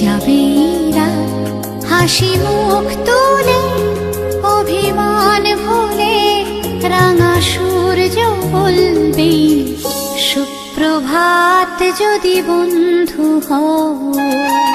যাবে হাসি মুখ তুলে অভিমান ভুলে রাঙা সূর্য বলবে সুপ্রভাত যদি বন্ধু হও।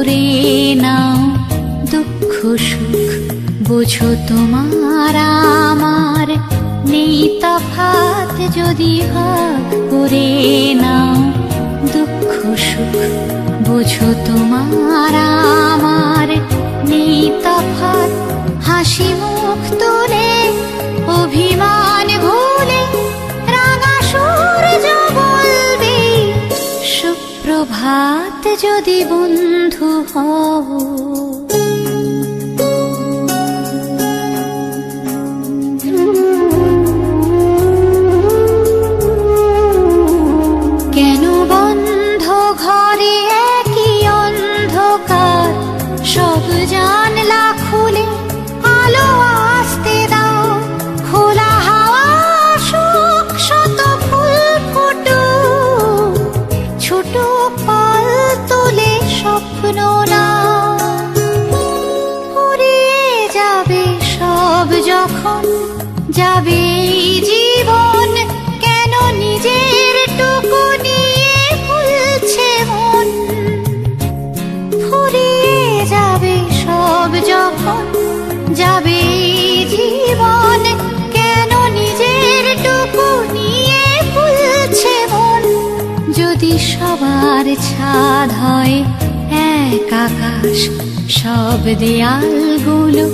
করে নাও দুঃখ সুখ। বোঝো তোমার আমার নেই তফাত যদি ভাগ করে নাও দুঃখ সুখ। বোঝো তোমার সুপ্রভাত যদি বন্ধু হও। যাবে জীবন কেন নিজের টুকু নিয়ে ভুলছে মন? ফুরিয়ে যাবে সব যখন যাবে জীবন কেন নিজের টুকু নিয়ে ভুলছে মন? যদি সবার ছাদ হয় এক আকাশ, সব দেয়ালগুলো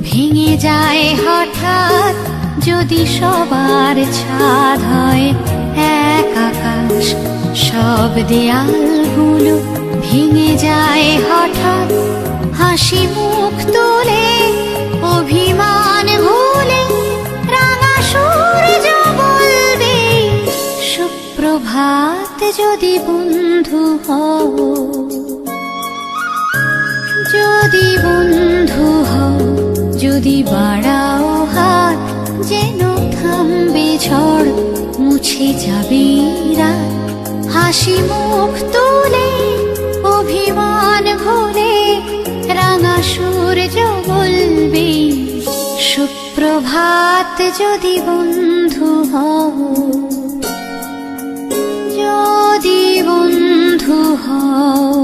ভেঙে যায় হঠাৎ যদি সবার ছাদ হয় এক আকাশ, সব দেয়ালগুলো ভেঙে যায় হঠাৎ। হাসি মুখ তোলে, অভিমান ভুলে রাঙা সূর্য বলবে, সুপ্রভাত যদি বন্ধু হও, যদি বন্ধু হও, যদি হাত যেন থামবে ঝড়, মুছে যাবি রাত হাসি মুখ তোলে, অভিমান ভোলে, রাঙা সূর্য বলবি, সুপ্রভাত যদি বন্ধু হও, যদি বন্ধু হও।